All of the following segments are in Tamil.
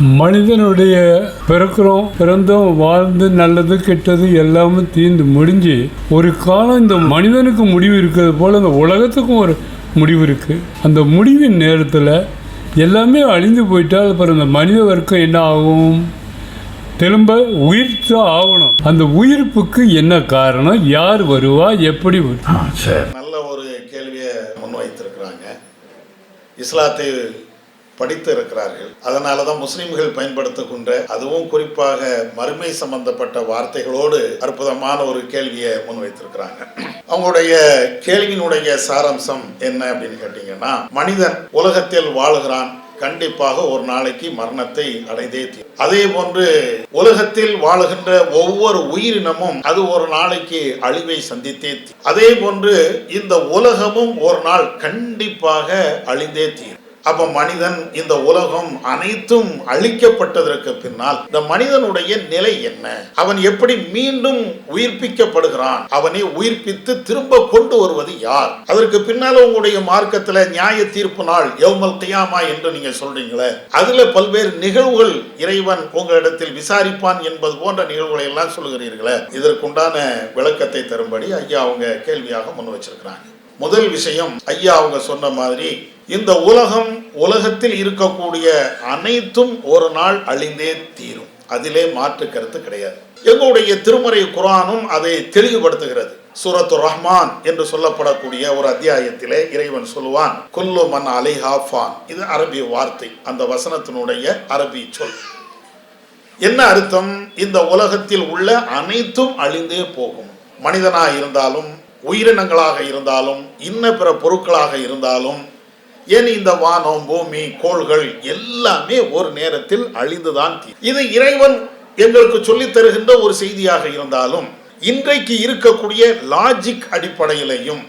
மனிதனுடைய பிறக்கிறோம் பிறந்தோம் வாழ்ந்து நல்லது கெட்டது எல்லாமே தீர்ந்து முடிஞ்சு ஒரு காலம் இந்த மனிதனுக்கு முடிவு இருக்கிறது போல் இந்த உலகத்துக்கும் ஒரு முடிவு இருக்குது அந்த முடிவின் நேரத்தில் எல்லாமே அழிந்து போயிட்டால் அப்புறம் இந்த மனித வர்க்கம் என்ன ஆகும்? திரும்ப உயிர்த்து ஆகணும். அந்த உயிர்ப்புக்கு என்ன காரணம்? யார் வருவா? எப்படி வருவா? நல்ல ஒரு கேள்வியை முன்வைத்திருக்கிறாங்க. இஸ்லாத்தை படித்து இருக்கிறார்கள். அதனால தான் முஸ்லிம்கள் பயன்படுத்துகின்ற அதுவும் குறிப்பாக மறுமை சம்பந்தப்பட்ட வார்த்தைகளோடு அற்புதமான ஒரு கேள்வியை முன்வைத்திருக்கிறாங்க. அவங்களுடைய கேள்வியினுடைய சாராம்சம் என்ன அப்படின்னு கேட்டீங்கன்னா மனிதன் உலகத்தில் வாழுகிறான் கண்டிப்பாக ஒரு நாளைக்கு மரணத்தை அடைந்தே தீரும். அதே போன்று உலகத்தில் வாழுகின்ற ஒவ்வொரு உயிரினமும் அது ஒரு நாளைக்கு அழிவை சந்தித்தே தீ அதே போன்று இந்த உலகமும் ஒரு நாள் கண்டிப்பாக அழிந்தே தீரும். அப்ப மனிதன் இந்த உலகம் அனைத்தும் அழிக்கப்பட்டதற்கு பின்னால் இந்த மனிதனுடைய நிலை என்ன? அவன் எப்படி மீண்டும் உயிர்ப்பிக்கப்படுகிறான்? அவனை உயிர்ப்பித்து திரும்ப கொண்டு வருவது யார்? அதற்கு பின்னால உங்களுடைய மார்க்கத்துல நியாய தீர்ப்பு நாள் யௌமல் கியாமா என்று நீங்க சொல்றீங்களே அதுல பல்வேறு நிகழ்வுகள் இறைவன் உங்களிடத்தில் விசாரிப்பான் என்பது போன்ற நிகழ்வுகளை எல்லாம் சொல்லுகிறீர்களே. இதற்குண்டான விளக்கத்தை தரும்படி ஐயா அவங்க கேள்வியாக முன் வச்சிருக்கிறாங்க. முதல் விஷயம் ஐயா அவங்க சொன்ன மாதிரி இந்த உலகம் உலகத்தில் இருக்கக்கூடிய அனைத்தும் ஒரு நாள் அழிந்தே தீரும். அதிலே மாற்று கருத்து கிடையாது. எங்களுடைய திருமறை குரானும் அதை தெளிவுபடுத்துகிறது. சூரத்து ரஹ்மான் என்று சொல்லப்படக்கூடிய ஒரு அத்தியாயத்திலே இறைவன் சொல்லுவான் குல்லு மன் அலிஹா ஃபான். இது அரபி வார்த்தை. அந்த வசனத்தினுடைய அரபி சொல். என்ன அர்த்தம்? இந்த உலகத்தில் உள்ள அனைத்தும் அழிந்தே போகும். மனிதனாக இருந்தாலும் உயிரினங்களாக இருந்தாலும் இன்ன பிற பொருட்களாக இருந்தாலும் ஏன் இந்த வானம் பூமி கோள்கள் எல்லாமே ஒரு நேரத்தில் அழிந்துதான் இது இறைவன் எங்களுக்கு சொல்லித் தருகின்ற ஒரு செய்தியாக இருந்தாலும் இன்றைக்கு இருக்கக்கூடிய லாஜிக் அடிப்படையிலையும்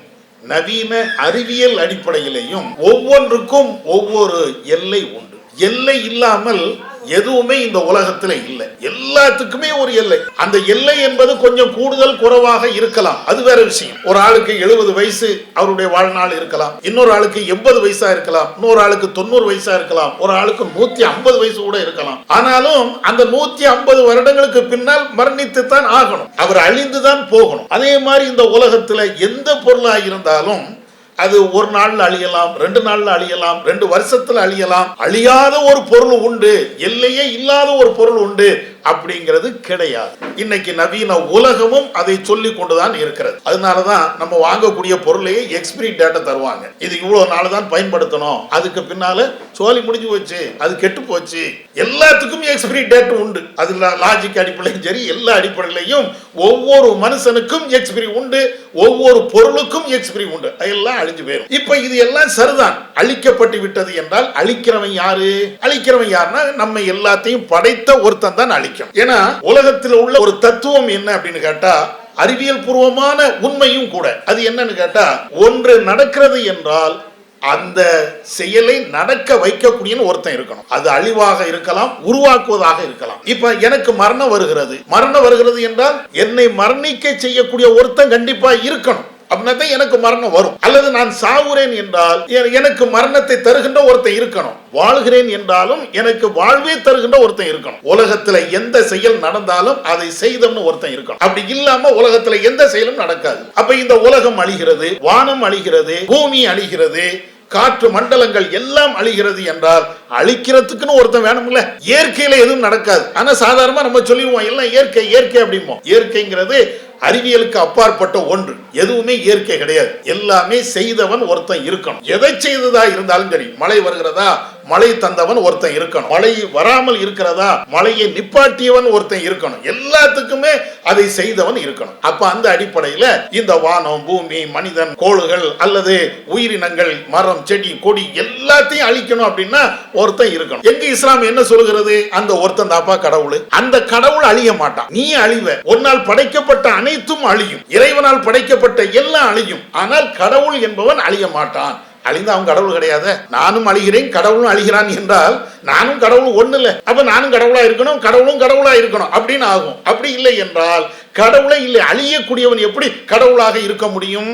நவீன அறிவியல் அடிப்படையிலையும் ஒவ்வொன்றுக்கும் ஒவ்வொரு எல்லை உண்டு. எல்லை இல்லாமல் எதுவுமே இந்த உலகத்தில் இல்லை. எல்லாத்துக்குமே ஒரு எல்லை. அந்த எல்லை என்பது கொஞ்சம் கூடுதல் குறைவாக இருக்கலாம். அது வேற விஷயம். ஒரு ஆளுக்கு எழுபது வயசு அவருடைய வாழ்நாள் இருக்கலாம். இன்னொரு ஆளுக்கு எண்பது வயசா இருக்கலாம். இன்னொரு ஆளுக்கு தொண்ணூறு வயசா இருக்கலாம். ஒரு ஆளுக்கு நூத்தி ஐம்பது வயசு கூட இருக்கலாம். ஆனாலும் அந்த நூத்தி ஐம்பது வருடங்களுக்கு பின்னால் மரணித்து தான் ஆகணும். அவர் அழிந்து தான் போகணும். அதே மாதிரி இந்த உலகத்துல எந்த பொருளாக இருந்தாலும் அது ஒரு நாள்ல அழியலாம் ரெண்டு நாள்ல அழியலாம் ரெண்டு வருஷத்துல அழியலாம். அழியாத ஒரு பொருள் உண்டு எல்லையே இல்லாத ஒரு பொருள் உண்டு. அப்படிங்கிறது கிடையாது. இன்னைக்கு நவீன உலகமும் அதை சொல்லி கொண்டுதான் இருக்கிறது. அதனாலதான் நம்ம வாங்கக்கூடிய பொருளையே எக்ஸ்பிரி டேட்டா தருவாங்க. இது இவ்வளவு நாள் தான் பயன்படுத்தணும். அதுக்கு பின்னால சோலி முடிஞ்சு போச்சு. அது கெட்டு போச்சு. எல்லாத்துக்கும் எக்ஸ்பிரி டேட் உண்டு. அதுல லாஜிக் அடிப்படையிலும் சரி எல்லா அடிப்படையிலையும் ஒவ்வொரு மனுஷனுக்கும் எக்ஸ்பிரி உண்டு. ஒவ்வொரு பொருளுக்கும் எக்ஸ்பிரி உண்டு. அதெல்லாம் அழிஞ்சு போயிடும் இப்ப இது எல்லாம் சரிதான். அழிக்கப்பட்டு விட்டது என்றால் அழிக்கிறவன் யாரு? அழிக்கிறவன் யாருன்னா நம்ம எல்லாத்தையும் படைத்த ஒருத்தன் தான் அழிக்கும் முக்கியம் ஏன்னா உலகத்தில் உள்ள ஒரு தத்துவம் என்ன அப்படின்னு கேட்டா அறிவியல் பூர்வமான உண்மையும் கூட. அது என்னன்னு கேட்டா ஒன்று நடக்கிறது என்றால் அந்த செயலை நடக்க வைக்கக்கூடிய ஒருத்தன் இருக்கணும். அது அழிவாக இருக்கலாம் உருவாக்குவதாக இருக்கலாம். இப்ப எனக்கு மரணம் வருகிறது. மரணம் வருகிறது என்றால் என்னை மரணிக்க செய்யக்கூடிய ஒருத்தன் கண்டிப்பா இருக்கணும். அப்படின்னா தான் எனக்கு மரணம் வரும். அல்லது நான் சாவுறேன் என்றால் எனக்கு மரணத்தை தருகின்ற ஒருத்தன் இருக்கணும். வாழ்கிறேன் என்றாலும் எனக்கு வாழ்வே தருகின்ற ஒருத்தன் இருக்கணும். உலகத்துல எந்த செயல் நடந்தாலும் அதை செய்தோம்னு ஒருத்தன் இருக்கணும். அப்படி இல்லாம உலகத்துல எந்த செயலும் நடக்காது. அப்ப இந்த உலகம் அழிகிறது வானம் அழிகிறது பூமி அழிகிறது காற்று மண்டலங்கள் எல்லாம் அழிகிறது என்றால் அழிக்கிறதுக்குன்னு ஒருத்தன் வேணும்ல. இயற்கையில எதுவும் நடக்காது. ஆனா சாதாரணமா நம்ம சொல்லிடுவோம் எல்லாம் இயற்கை இயற்கை அப்படிம்போம். இயற்கைங்கிறது அறிவியலுக்கு அப்பாற்பட்ட ஒன்று. எதுவுமே இயற்கை கிடையாது. எல்லாமே செய்தவன் ஒருத்தன் இருக்கணும். எதை செய்ததா இருந்தாலும் சரி மழை வருகிறதா? மழை தந்தவன் ஒருத்தன் இருக்கணும். மழை வராமல் இருக்கிறதா? மழையை நிப்பாட்டியவன் ஒருத்தன் இருக்கணும். எல்லாத்துக்குமே அதை செய்தவன் இருக்கணும். அப்ப அந்த அடிப்படையில இந்த வானம் பூமி மனிதன் கோள்கள் அல்லது உயிரினங்கள் மரம் செடி கொடி எல்லாத்தையும் அழிக்கணும் அப்படின்னா ஒருத்தன் இருக்கணும். எங்க இஸ்லாம் என்ன சொல்கிறது அந்த ஒருத்தன் தாப்பா கடவுள். அந்த கடவுள் அழிய மாட்டான். நீ அழிவ. உன்னால் படைக்கப்பட்ட அனைத்தும் அழியும். இறைவனால் படைக்கப்பட்ட எல்லாம் அழியும். ஆனால் கடவுள் என்பவன் அழிய மாட்டான். அழிந்து அவன் கடவுள் கிடையாது? நானும் அழிகிறேன் கடவுளும் அழிகிறான் என்றால் நானும் கடவுள் ஒண்ணு இல்லை அப்ப நானும் கடவுளா இருக்கணும் கடவுளும் கடவுளா இருக்கணும். அப்படின்னு ஆகும். அப்படி இல்லை என்றால் கடவுளை இல்லை அழியக்கூடியவன் எப்படி கடவுளாக இருக்க முடியும்?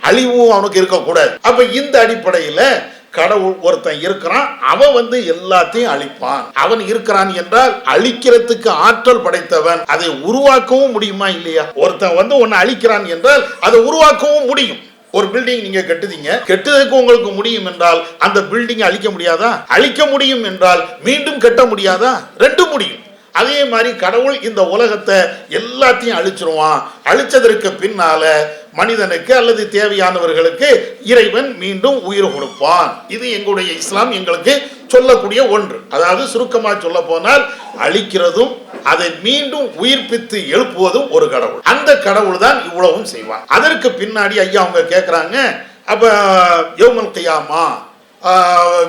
அழிவும் அவனுக்கு இருக்கக்கூடாது. அப்ப இந்த அடிப்படையில கடவுள் ஒருத்தன் இருக்கிறான் அவன் வந்து எல்லாத்தையும் அழிப்பான். அவன் இருக்கிறான் என்றால் அழிக்கிறதுக்கு ஆற்றல் படைத்தவன் அதை உருவாக்கவும் முடியுமா இல்லையா? ஒருத்தன் வந்து ஒன்னு அழிக்கிறான் என்றால் அதை உருவாக்கவும் முடியும். ஒரு பில்டிங் நீங்க கட்டுதீங்க. கெட்டதுக்கு உங்களுக்கு முடியும் என்றால் அந்த பில்டிங் அழிக்க முடியாதா? அழிக்க முடியும் என்றால் மீண்டும் கட்ட முடியாதா? ரெண்டும் முடியும். அதே மாதிரி கடவுள் இந்த உலகத்தை எல்லாத்தையும் அழிச்சிருவான். அழிச்சதற்கு பின்னால மனிதனுக்கு அல்லது தேவையானவர்களுக்கு இறைவன் மீண்டும் உயிர் கொடுப்பான். இது எங்களுடைய இஸ்லாம் எங்களுக்கு சொல்லக்கூடிய ஒன்று. அதாவது சுருக்கமாக சொல்ல போனால் அழிக்கிறதும் அதை மீண்டும் உயிர்ப்பித்து எழுப்புவதும் ஒரு கடவுள். அந்த கடவுள் தான் இவ்வளவும் செய்வான். அதற்கு பின்னாடி ஐயா அவங்க கேட்குறாங்க அப்ப யோமல் கையாமா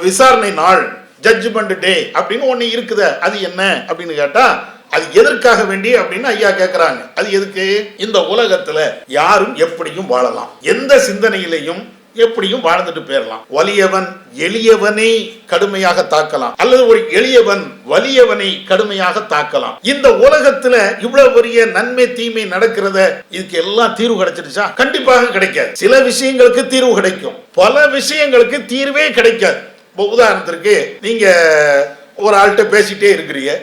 விசாரணை நாள். ஜட்ஜ்மெண்ட் டே அப்படின்னு ஒன்று இருக்குது. அது என்ன அப்படின்னு கேட்டால் அது எதற்காக வேண்டி அப்படின்னு ஐயா கேட்குறாங்க அது எதுக்கு? இந்த உலகத்தில் யாரும் எப்படியும் வாழலாம். எந்த சிந்தனையிலையும் எப்படியும் வாழ்ந்துட்டு போயிடலாம் வலியவன் எளியவனை கடுமையாக தாக்கலாம். அல்லது ஒரு எளியவன் வலியவனை கடுமையாக தாக்கலாம். இந்த உலகத்துல இவ்வளவு பெரிய நன்மை தீமை நடக்கிறத இதுக்கு எல்லாம் தீர்வு கிடைச்சிருச்சா? கண்டிப்பாக கிடைக்காது. சில விஷயங்களுக்கு தீர்வு கிடைக்கும். பல விஷயங்களுக்கு தீர்வே கிடைக்காது. இப்போ உதாரணத்திற்கு நீங்க ஒரு ஆள்கிட்ட பேசிட்டே இருக்கிறீங்க.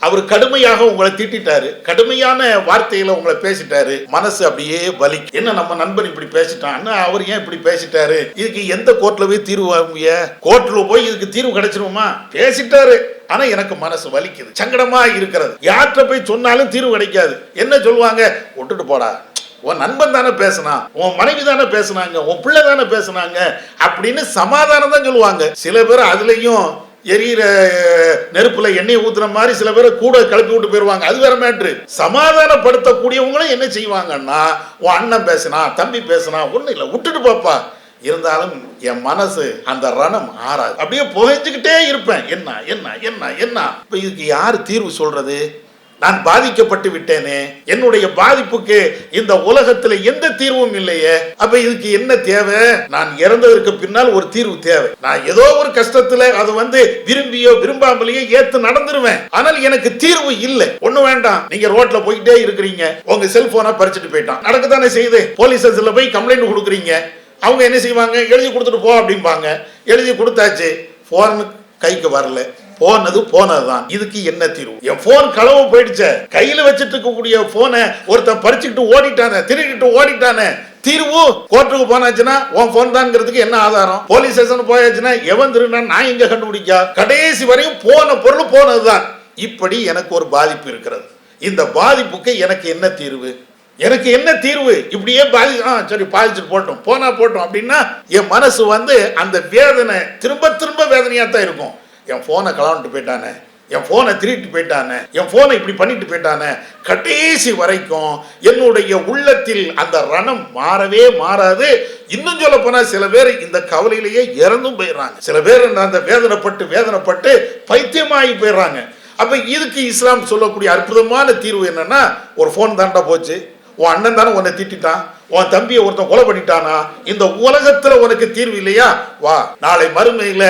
அவர் கடுமையாக உங்களை திட்டிட்டாரு. கடுமையான வார்த்தையில உங்களை பேசிட்டாரு. மனசு அப்படியே வலிக்கு. என்ன நம்ம நண்பன் இப்படி பேசிட்டான்னு அவர் ஏன் இப்படி பேசிட்டாரு? இதுக்கு எந்த கோர்ட்ல போய் தீர்வு வாங்குவிய கோர்ட்ல போய் இதுக்கு தீர்வு கிடைச்சிருமா பேசிட்டாரு. ஆனா எனக்கு மனசு வலிக்குது. சங்கடமா இருக்கிறது. யார்கிட்ட போய் சொன்னாலும் தீர்வு கிடைக்காது. என்ன சொல்லுவாங்க? விட்டுட்டு போடா. உன் நண்பன் தானே பேசினான் உன் மனைவி தானே பேசுனாங்க உன் பிள்ளை தானே பேசுனாங்க அப்படின்னு சமாதானம் தான் சொல்லுவாங்க. சில பேர் அதுலேயும் எரியிற நெருப்புல எண்ணெய் ஊத்துற மாதிரி சில பேரை கூட கிளப்பி விட்டு போயிருவாங்க. அது வேற மேட்ரு சமாதானப்படுத்தக்கூடியவங்களும் என்ன செய்வாங்கன்னா உன் அண்ணன் பேசினா தம்பி பேசினா ஒன்றும் இல்லை விட்டுட்டு பாப்பா. இருந்தாலும் என் மனசு அந்த ரணம் ஆறாது. அப்படியே புகைஞ்சுக்கிட்டே இருப்பேன். என்ன என்ன என்ன என்ன? இப்போ இதுக்கு யார் தீர்வு சொல்றது? நான் பாதிக்கப்பட்டு விட்டேனே. என்னுடைய பாதிப்புக்கு இந்த உலகத்துல எந்த தீர்வும் இல்லையே. அப்ப இதுக்கு என்ன தேவை? நான் இறந்ததற்கு பின்னால் ஒரு தீர்வு தேவை. நான் ஏதோ ஒரு கஷ்டத்துல அது வந்து விரும்பியோ விரும்பாமலேயோ ஏத்து நடந்துருவேன். ஆனால் எனக்கு தீர்வு இல்லை. ஒண்ணு வேண்டாம். நீங்க ரோட்ல போயிட்டே இருக்கிறீங்க. உங்க செல்போனை பறிச்சுட்டு போயிட்டான். நடக்கத்தானே செய்யுது. போலீஸ் ஸ்டேஷன்ல போய் கம்ப்ளைண்ட் கொடுக்குறீங்க. அவங்க என்ன செய்வாங்க? எழுதி கொடுத்துட்டு போ அப்படிம்பாங்க. எழுதி கொடுத்தாச்சு. போன் கைக்கு வரல. போனது போனதுதான். இதுக்கு என்ன தீர்வு? என் போன் களவு போயிடுச்சே. கையில வச்சிட்டு இருக்கக்கூடிய போனை ஒருத்தன் பறிச்சுக்கிட்டு ஓடிட்டானே திருடிட்டு ஓடிட்டானே. தீர்வு? கோர்ட்டுக்கு போனாச்சுன்னா உன் போன் தான்ங்கிறதுக்கு என்ன ஆதாரம்? போலீஸ் ஸ்டேஷன் போயாச்சுன்னா எவன் திருடா நான் இங்க கண்டுபிடிக்கா? கடைசி வரையும் போன பொருள் போனதுதான். இப்படி எனக்கு ஒரு பாதிப்பு இருக்கிறது. இந்த பாதிப்புக்கு எனக்கு என்ன தீர்வு? எனக்கு என்ன தீர்வு? இப்படியே பாதி ஆ சரி பாதிச்சுட்டு போட்டோம். போனா போட்டோம் அப்படின்னா என் மனசு வந்து அந்த வேதனை திரும்ப திரும்ப வேதனையா தான் இருக்கும். என் ஃபோனை கலந்துட்டு போயிட்டானே. என் ஃபோனை திருட்டு போயிட்டானே. என் ஃபோனை இப்படி பண்ணிட்டு போயிட்டானே. கடைசி வரைக்கும் என்னுடைய உள்ளத்தில் அந்த ரணம் மாறவே மாறாது. இன்னும் சொல்ல போனால் சில பேர் இந்த கவலையிலேயே இறந்தும் போயிடுறாங்க. சில பேர் அந்த வேதனைப்பட்டு வேதனைப்பட்டு பைத்தியமாகி போயிடுறாங்க. அப்போ இதுக்கு இஸ்லாம் சொல்லக்கூடிய அற்புதமான தீர்வு என்னன்னா ஒரு ஃபோன் தாண்டா போச்சு. உன் அண்ணன் தானே உன்னை திட்டிட்டான். உன் தம்பியை ஒருத்தன் கொலை பண்ணிட்டானா. இந்த உலகத்துல உனக்கு தீர்வு இல்லையா? வா நாளை மறுமையில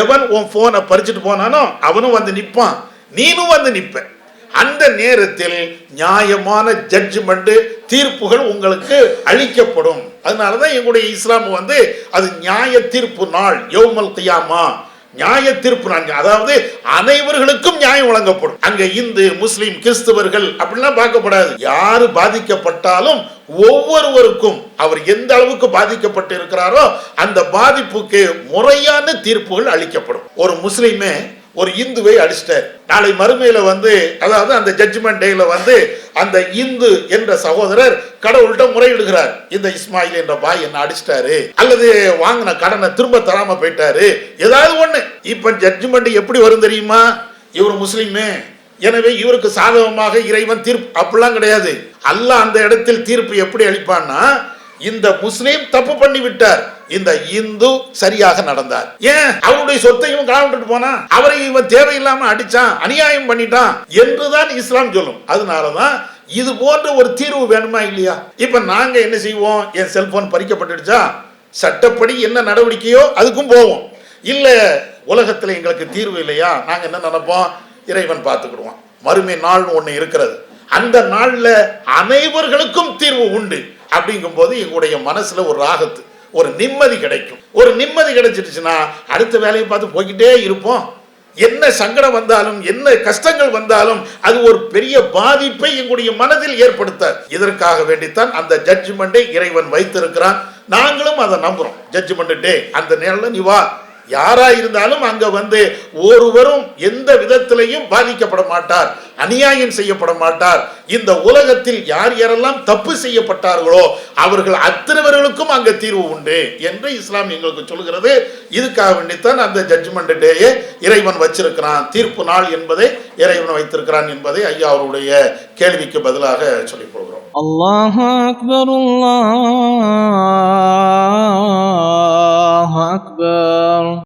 எவன் உன் போனை பறிச்சுட்டு போனானோ அவனும் வந்து நிற்பான் நீனும் வந்து நிற்ப அந்த நேரத்தில் நியாயமான ஜட்ஜ்மெண்ட் தீர்ப்புகள் உங்களுக்கு அளிக்கப்படும். அதனாலதான் எங்களுடைய இஸ்லாம் வந்து அது நியாய தீர்ப்பு நாள் யோமல் கையாமா. நியாய தீர்ப்பு நான்கு அதாவது அனைவர்களுக்கும் நியாயம் வழங்கப்படும். அங்க இந்து முஸ்லிம் கிறிஸ்தவர்கள் அப்படிலாம் பார்க்கப்படாது. யாரு பாதிக்கப்பட்டாலும் ஒவ்வொருவருக்கும் அவர் எந்த அளவுக்கு பாதிக்கப்பட்டு இருக்கிறாரோ அந்த பாதிப்புக்கு முறையான தீர்ப்புகள் அளிக்கப்படும். ஒரு முஸ்லீமே ஒரு இந்துவை அடிச்சிட்டார். நாளை மறுமையில வந்து அதாவது அந்த ஜட்ஜ்மெண்ட் டேல வந்து அந்த இந்து என்ற சகோதரர் கடவுள்கிட்ட முறையிடுகிறார். இந்த இஸ்மாயில் என்ற பாய் என்ன அடிச்சிட்டாரு. அல்லது வாங்கின கடனை திரும்ப தராம போயிட்டாரு. ஏதாவது ஒண்ணு. இப்ப ஜட்ஜ்மெண்ட் எப்படி வரும் தெரியுமா? இவர் முஸ்லீமே. எனவே இவருக்கு சாதகமாக இறைவன் தீர்ப்பு. அப்படிலாம் கிடையாது. அல்ல அந்த இடத்தில் தீர்ப்பு எப்படி அளிப்பான்னா இந்த முஸ்லீம் தப்பு பண்ணி விட்டார் இந்த இந்து சரியாக நடந்தார். ஏன்? அவருடைய சொத்தையும் காலந்துட்டு போனா அவரை இவன் தேவையில்லாம அடிச்சான் அநியாயம் பண்ணிட்டான் என்றுதான் இஸ்லாம் சொல்லும். அதனாலதான் இது போன்ற ஒரு தீர்வு வேணுமா இல்லையா? இப்ப நாங்க என்ன செய்வோம்? என் செல்போன் பறிக்கப்பட்டுடுச்சா? சட்டப்படி என்ன நடவடிக்கையோ அதுக்கும் போவோம். இல்ல உலகத்துல எங்களுக்கு தீர்வு இல்லையா? நாங்க என்ன நினைப்போம்? இறைவன் பார்த்துக்கிடுவான். மறுமை நாள் ஒண்ணு இருக்கிறது. அந்த நாள்ல அனைவர்களுக்கும் தீர்வு உண்டு. அப்படிங்கும்போது எங்களுடைய மனசுல ஒரு ராகத்து. ஒரு நிம்மதி கிடைக்கும். ஒரு நிம்மதி கிடைச்சிருச்சுன்னா அடுத்த வேலையை பார்த்து போய்கிட்டே இருப்போம். என்ன சங்கடம் வந்தாலும் என்ன கஷ்டங்கள் வந்தாலும் அது ஒரு பெரிய பாதிப்பை எங்களுடைய மனதில் ஏற்படுத்த இதற்காக வேண்டித்தான் அந்த ஜட்ஜ்மெண்ட்டை இறைவன் வைத்திருக்கிறான். நாங்களும் அதை நம்புறோம். ஜட்ஜ்மெண்ட் டே அந்த நேரில் நீ வா. யாரா இருந்தாலும் அங்க வந்து ஒருவரும் எந்த விதத்திலையும் பாதிக்கப்பட மாட்டார். அநியாயம் செய்யப்பட மாட்டார். இந்த உலகத்தில் யார் யாரெல்லாம் தப்பு செய்யப்பட்டார்களோ அவர்கள் அத்தனைவர்களுக்கும் அங்க தீர்வு உண்டு என்று இஸ்லாம் எங்களுக்கு சொல்கிறது இதுக்காக வேண்டித்தான் அந்த ஜட்ஜ்மெண்ட் டேயே இறைவன் வச்சிருக்கிறான். தீர்ப்பு நாள் என்பதை இறைவன் வைத்திருக்கிறான் என்பதை ஐயா அவருடைய கேள்விக்கு பதிலாக சொல்லிக் கொள்கிறோம். அல்லாஹ் அக்பர் அல்லாஹ் அக்பர்.